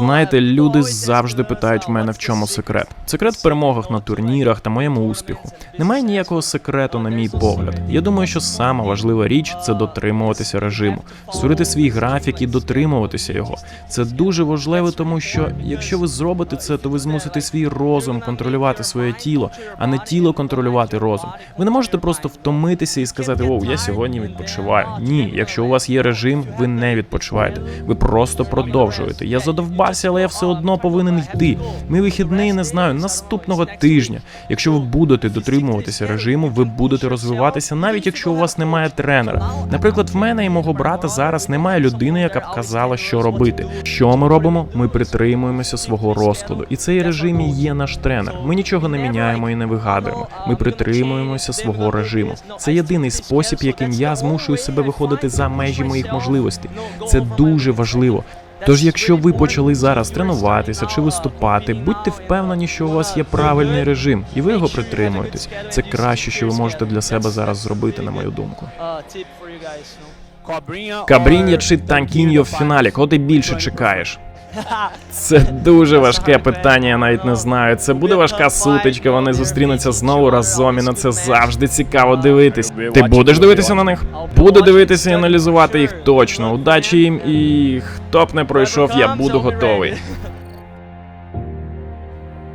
Знаєте, люди завжди питають в мене, в чому секрет. Секрет в перемогах на турнірах та моєму успіху. Немає ніякого секрету, на мій погляд. Я думаю, що сама важлива річ це дотримуватися режиму, створити свій графік і дотримуватися його. Це дуже важливо, тому що якщо ви зробите це, то ви змусите свій розум контролювати своє тіло, а не тіло контролювати розум. Ви не можете просто втомитися і сказати: Оу, я сьогодні відпочиваю. Ні, якщо у вас є режим, ви не відпочиваєте. Ви просто продовжуєте. Я задовбався, але я все одно повинен йти. Мій вихідний не знаю наступного тижня. Якщо ви будете дотримуватися режиму, ви будете розвиватися, навіть якщо у вас немає тренера. Наприклад, в мене і мого брата зараз немає людини, яка б казала, що робити. Що ми робимо? Ми притримуємося свого розкладу, і цей режим є наш тренер. Ми нічого не міняємо і не вигадуємо. Ми притримуємося свого режиму. Це єдиний спосіб, яким я змушую себе виходити за межі моїх можливостей. Це дуже важливо. Тож, якщо ви почали зараз тренуватися чи виступати, будьте впевнені, що у вас є правильний режим, і ви його притримуєтесь. Це краще, що ви можете для себе зараз зробити, на мою думку. Кабрінья чи Танкіньо в фіналі, кого ти більше чекаєш? Це дуже важке питання, я навіть не знаю. Це буде важка сутичка. Вони зустрінуться знову разом, і на це завжди цікаво дивитись. Ти будеш дивитися на них? Буду дивитися і аналізувати їх точно. Удачі їм і хто б не пройшов, я буду готовий.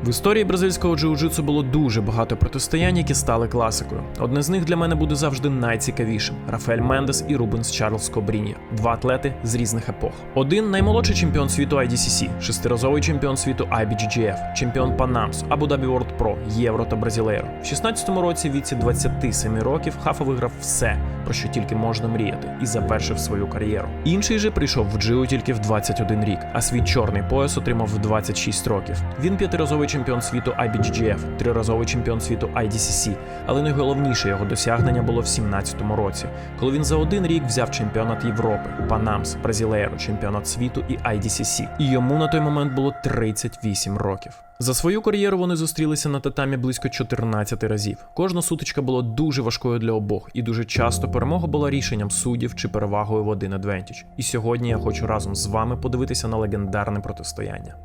В історії бразильського джиу-джитсу було дуже багато протистоянь, які стали класикою. Одне з них для мене буде завжди найцікавішим: Рафаель Мендес і Рубенс Чарльз Кобрінья. Два атлети з різних епох. Один наймолодший чемпіон світу IDCC, шестиразовий чемпіон світу IBGGF, чемпіон Панамс, Abu Dhabi World Pro, Євро та Бразілейро. В 16-му році, віці 27 років, Хафа виграв все, про що тільки можна мріяти, і завершив свою кар'єру. Інший же прийшов в джиу тільки в 21 рік, а свій чорний пояс отримав в 26 років. Він п'ятиразовий чемпіон світу IBGGF, триразовий чемпіон світу IDCC, але найголовніше його досягнення було в 17-му році, коли він за один рік взяв чемпіонат Європи, Панамс, Бразілейро, чемпіонат світу і IDCC. І йому на той момент було 38 років. За свою кар'єру вони зустрілися на татамі близько 14 разів. Кожна сутичка була дуже важкою для обох, і дуже часто перемога була рішенням суддів чи перевагою в один адвентіч. І сьогодні я хочу разом з вами подивитися на легендарне протистояння.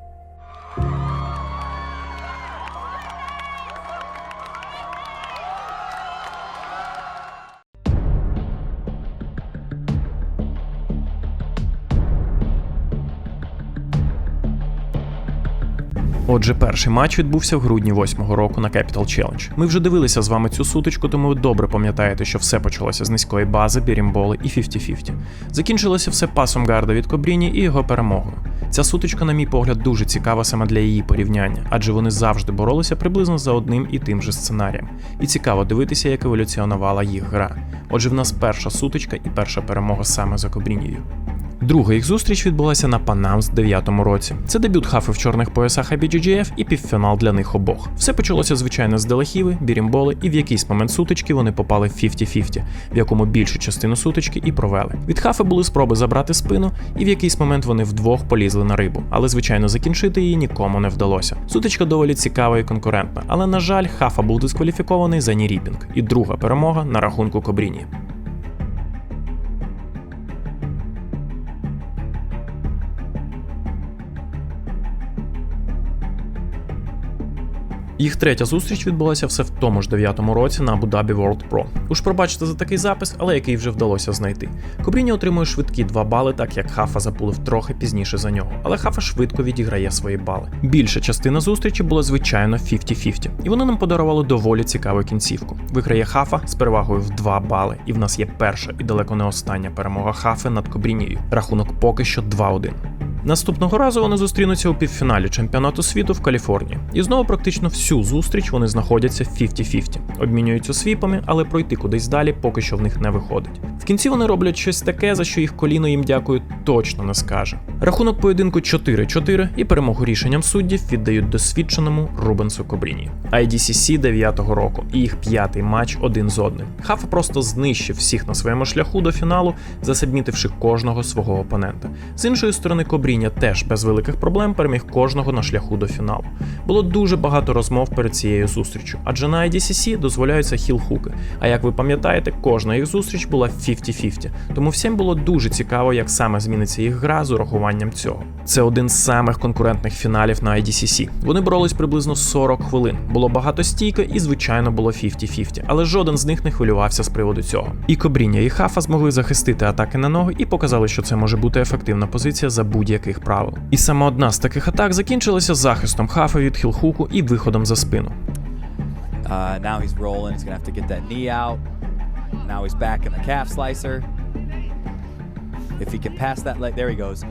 Отже, перший матч відбувся в грудні 8-го року на Capital Challenge. Ми вже дивилися з вами цю сутичку, тому ви добре пам'ятаєте, що все почалося з низької бази, бірімболи і 50-50. Закінчилося все пасом гарда від Кобріні і його перемогою. Ця сутичка, на мій погляд, дуже цікава саме для її порівняння, адже вони завжди боролися приблизно за одним і тим же сценарієм. І цікаво дивитися, як еволюціонувала їх гра. Отже, в нас перша сутичка і перша перемога саме за Кобрінією. Друга їх зустріч відбулася на Панамс в 9-му році. Це дебют хафи в чорних поясах IBGGF і півфінал для них обох. Все почалося звичайно з Делахіви, бірімболи, і в якийсь момент сутички вони попали в 50-50, в якому більшу частину сутички і провели. Від хафи були спроби забрати спину, і в якийсь момент вони вдвох полізли на рибу, але звичайно закінчити її нікому не вдалося. Сутичка доволі цікава і конкурентна, але на жаль, хафа був дискваліфікований за ніріпінг. І друга перемога на рахунку Кобріні. Їх третя зустріч відбулася все в тому ж 9-му році на Dhabi World Pro. Уж пробачте за такий запис, але який вже вдалося знайти. Кобріні отримує швидкі 2 бали, так як Хафа запулив трохи пізніше за нього, але Хафа швидко відіграє свої бали. Більша частина зустрічі була звичайно 50-50, і вони нам подарували доволі цікаву кінцівку. Виграє Хафа з перевагою в 2 бали, і в нас є перша і далеко не остання перемога Хафи над Кобрінією. Рахунок поки що 2-1. Наступного разу вони зустрінуться у півфіналі чемпіонату світу в Каліфорнії. І знову практично всю зустріч вони знаходяться 50-50. Обмінюються свіпами, але пройти кудись далі поки що в них не виходить. В кінці вони роблять щось таке, за що їх коліно їм дякую точно не скаже. Рахунок поєдинку 4-4 і перемогу рішенням суддів віддають досвідченому Рубенсу Кобріні. IDCC 9-го року і їх п'ятий матч один з одним. Хафа просто знищив всіх на своєму шляху до фіналу, засадмітивши кожного свого опонента. З іншої сторони, Кобріня теж без великих проблем переміг кожного на шляху до фіналу. Було дуже багато розмов перед цією зустрічю, адже на IDCC до дозволяються хіл-хуки. А як ви пам'ятаєте, кожна їх зустріч була 50-50. Тому всім було дуже цікаво, як саме зміниться їх гра з урахуванням цього. Це один з самих конкурентних фіналів на IDCC. Вони боролись приблизно 40 хвилин. Було багато стійко і, звичайно, було 50-50, але жоден з них не хвилювався з приводу цього. І Кобріння, і Хафа змогли захистити атаки на ноги і показали, що це може бути ефективна позиція за будь-яких правил. І саме одна з таких атак закінчилася захистом Хафа від хілхуку і виходом за спину. Uh, now he's rolling. He's gonna have to get that knee out. Now he's back in the calf slicer. If he can pass that leg, there he goes.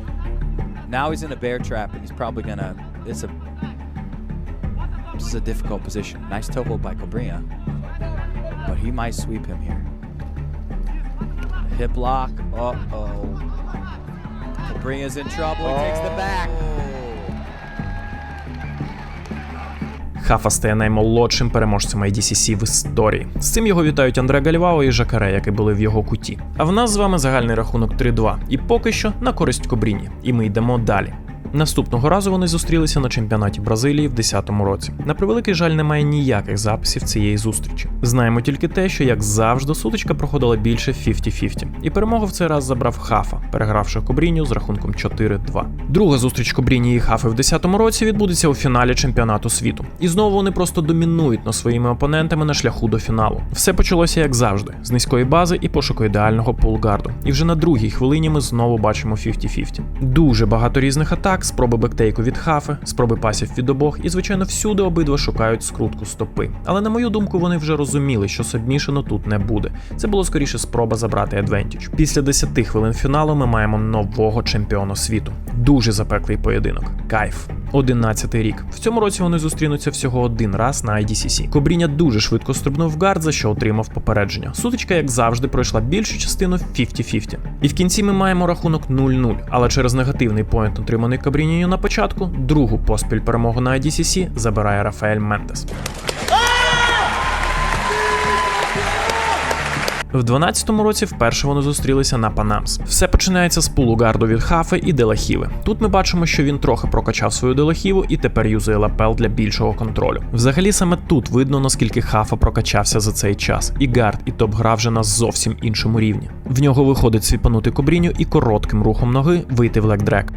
Now he's in a bear trap, and he's probably gonna. It's a. This is a difficult position. Nice toe hold by Cobria, but he might sweep him here. Hip lock. Uh oh. Cobria's in trouble. He takes the back. Хафа стає наймолодшим переможцем IDCC в історії. З цим його вітають Андре Гальвао і Жакаре, які були в його куті. А в нас з вами загальний рахунок 3-2. І поки що на користь Кобріні. І ми йдемо далі. Наступного разу вони зустрілися на чемпіонаті Бразилії в 10-му році. На превеликий жаль, немає ніяких записів цієї зустрічі. Знаємо тільки те, що як завжди, сутичка проходила більше 50-50. І перемогу в цей раз забрав Хафа, перегравши Кобріню з рахунком 4-2. Друга зустріч Кобріні і Хафи в 10-му році відбудеться у фіналі чемпіонату світу. І знову вони просто домінують над своїми опонентами на шляху до фіналу. Все почалося як завжди, з низької бази і пошуку ідеального пулгарду. І вже на другій хвилині ми знову бачимо 50-50. Дуже багато різних атак, спроби бектейку від хафи, спроби пасів від обох, і звичайно всюди обидва шукають скрутку стопи. Але на мою думку, вони вже розуміли, що сабмішену тут не буде. Це було скоріше спроба забрати адвентіч. Після 10 хвилин фіналу ми маємо нового чемпіона світу. Дуже запеклий поєдинок. Кайф. 11 рік. В цьому році вони зустрінуться всього один раз на IDCC. Кобріня дуже швидко стрибнув в гард, за що отримав попередження. Сутичка, як завжди, пройшла більшу частину 50-50. І в кінці ми маємо рахунок 0-0, але через негативний поінт, отриманий Кабрінією на початку, другу поспіль перемогу на IDCC забирає Рафаель Мендес. В 12-му році вперше вони зустрілися на Панамс. Все починається з пулу гарду від Хафи і Делахіви. Тут ми бачимо, що він трохи прокачав свою Делахіву і тепер юзає лапел для більшого контролю. Взагалі саме тут видно, наскільки Хафа прокачався за цей час. І гард, і топ гра вже на зовсім іншому рівні. В нього виходить свіпанути кобріню і коротким рухом ноги вийти в лекдрек.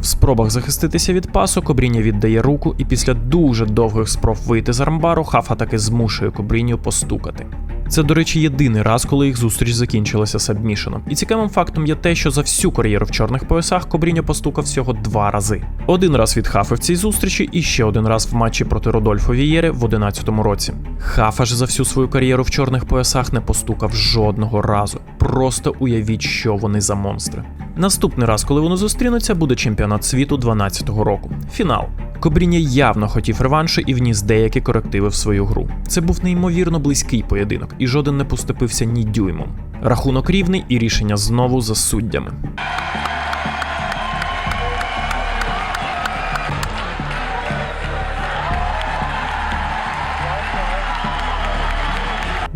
В спробах захиститися від пасу Кобріня віддає руку, і після дуже довгих спроб вийти з армбару Хафа таки змушує Кобріню постукати. Це, до речі, єдиний раз, коли їх зустріч закінчилася сабмішеном. І цікавим фактом є те, що за всю кар'єру в чорних поясах Кобріньо постукав всього два рази. Один раз від Хафи в цій зустрічі, і ще один раз в матчі проти Родольфо Вієри в 11-му році. Хафа ж за всю свою кар'єру в чорних поясах не постукав жодного разу. Просто уявіть, що вони за монстри. Наступний раз, коли вони зустрінуться, буде чемпіонат світу 12-го року. Фінал. Кобріня явно хотів реваншу і вніс деякі корективи в свою гру. Це був неймовірно близький поєдинок, і жоден не поступився ні дюймом. Рахунок рівний і рішення знову за суддями.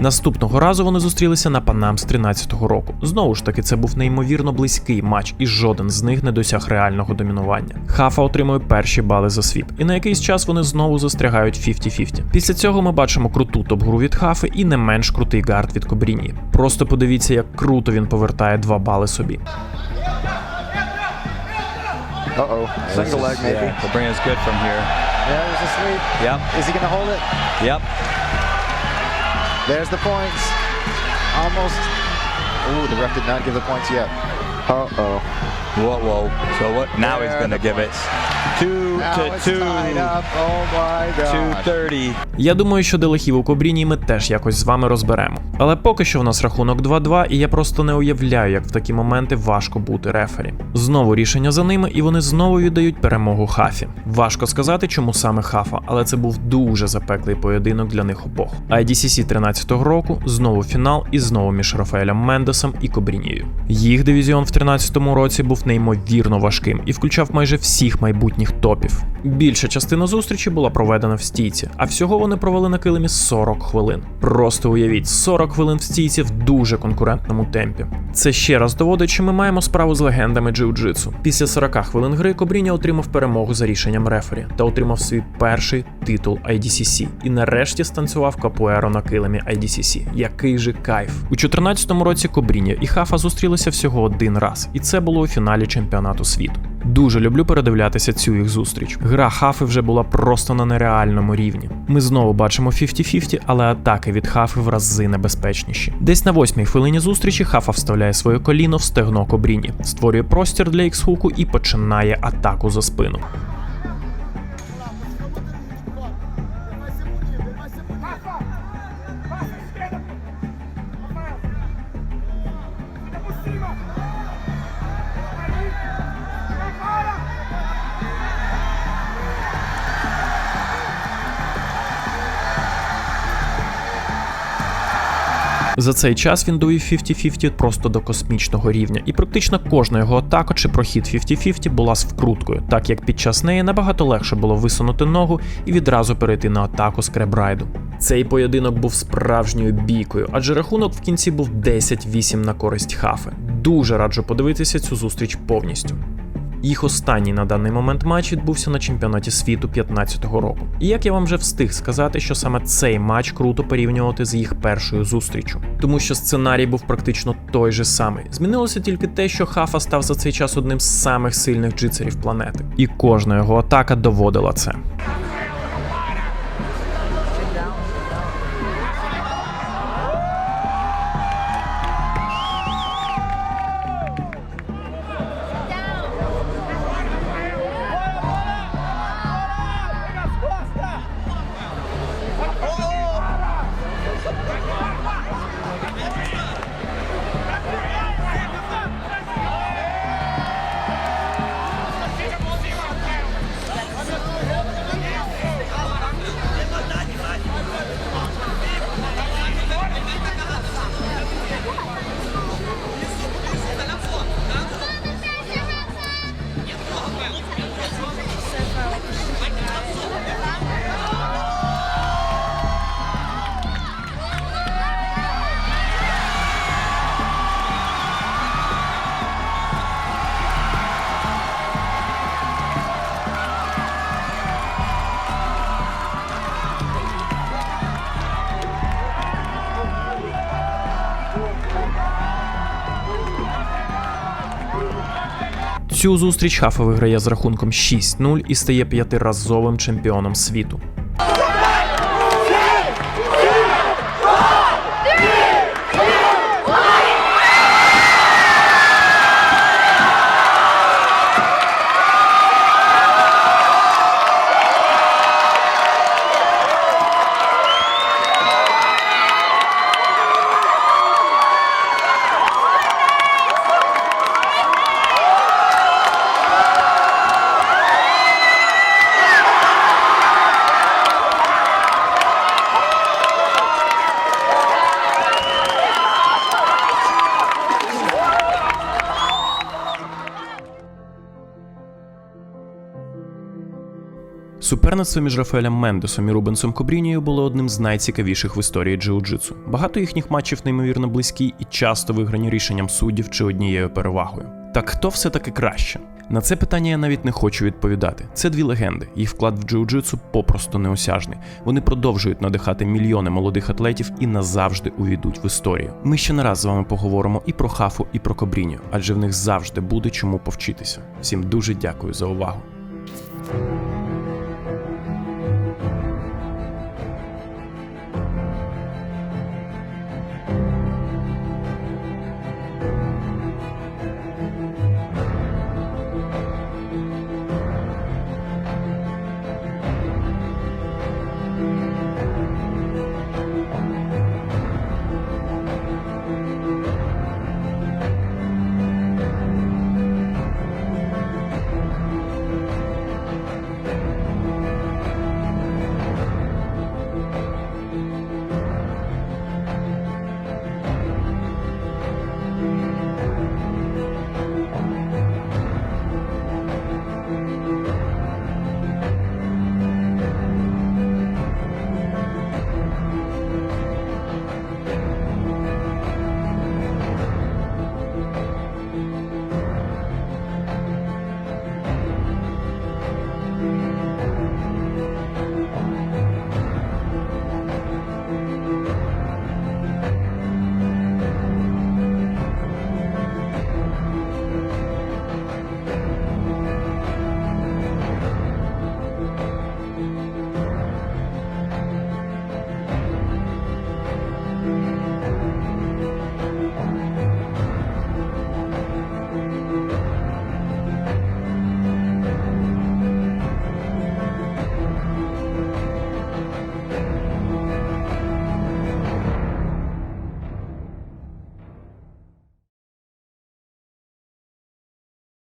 Наступного разу вони зустрілися на Панам з 13-го року. Знову ж таки, це був неймовірно близький матч, і жоден з них не досяг реального домінування. Хафа отримує перші бали за свіп, і на якийсь час вони знову застрягають 50-50. Після цього ми бачимо круту топ-гру від Хафи і не менш крутий гард від Кобріні. Просто подивіться, як круто він повертає два бали собі. Uh-oh. Single leg, maybe. Yeah, Cobria's good from here. Yeah, there's a sweep. Yep, Is he going to hold it? yep. There's the points. Almost. Ooh, the ref did not give the points yet. Uh-oh. Whoa, whoa. So what? Now he's gonna the give it two to two. Oh, my God. 230. Я думаю, що Делахів у Кобріні ми теж якось з вами розберемо. Але поки що в нас рахунок 2-2, і я просто не уявляю, як в такі моменти важко бути рефері. Знову рішення за ними, і вони знову віддають перемогу Хафі. Важко сказати, чому саме Хафа, але це був дуже запеклий поєдинок для них обох. IDCC 13-го року знову фінал і знову між Рафаелем Мендесом і Кобрінією. Їх дивізіон в 13-му році був неймовірно важким і включав майже всіх майбутніх топів. Більша частина зустрічі була проведена в стійці, а всього вони провели на килимі 40 хвилин. Просто уявіть, 40 хвилин в стійці в дуже конкурентному темпі. Це ще раз доводить, що ми маємо справу з легендами джиу-джитсу. Після 40 хвилин гри Кобріня отримав перемогу за рішенням рефері та отримав свій перший титул IDCC. І нарешті станцював капуеро на килимі IDCC. Який же кайф! У 2014 році Кобріня і Хафа зустрілися всього один раз, і це було у фіналі чемпіонату світу. Дуже люблю передивлятися цю їх зустріч. Гра Хафи вже була просто на нереальному рівні. Ми знову бачимо 50-50, але атаки від Хафи в рази небезпечніші. Десь на восьмій хвилині зустрічі Хафа вставляє своє коліно в стегно Кобріні, створює простір для ікс-хуку і починає атаку за спину. За цей час він довів 50-50 просто до космічного рівня, і практично кожна його атака чи прохід 50-50 була з вкруткою, так як під час неї набагато легше було висунути ногу і відразу перейти на атаку з кребрайду. Цей поєдинок був справжньою бійкою, адже рахунок в кінці був 10-8 на користь хафи. Дуже раджу подивитися цю зустріч повністю. Їх останній на даний момент матч відбувся на чемпіонаті світу 15-го року. І як я вам вже встиг сказати, що саме цей матч круто порівнювати з їх першою зустрічю, тому що сценарій був практично той же самий. Змінилося тільки те, що Хафа став за цей час одним з самих сильних джицерів планети, і кожна його атака доводила це. Цю зустріч Хафа виграє з рахунком 6-0 і стає п'ятиразовим чемпіоном світу. Суперництво між Рафаелем Мендесом і Рубенсом Кобрінією було одним з найцікавіших в історії джиу-джитсу. Багато їхніх матчів неймовірно близькі і часто виграні рішенням суддів чи однією перевагою. Так хто все таки краще? На це питання я навіть не хочу відповідати. Це дві легенди. Їх вклад в джиу-джитсу попросту неосяжний. Вони продовжують надихати мільйони молодих атлетів і назавжди увійдуть в історію. Ми ще не раз з вами поговоримо і про хафу, і про кобріню, адже в них завжди буде чому повчитися. Всім дуже дякую за увагу.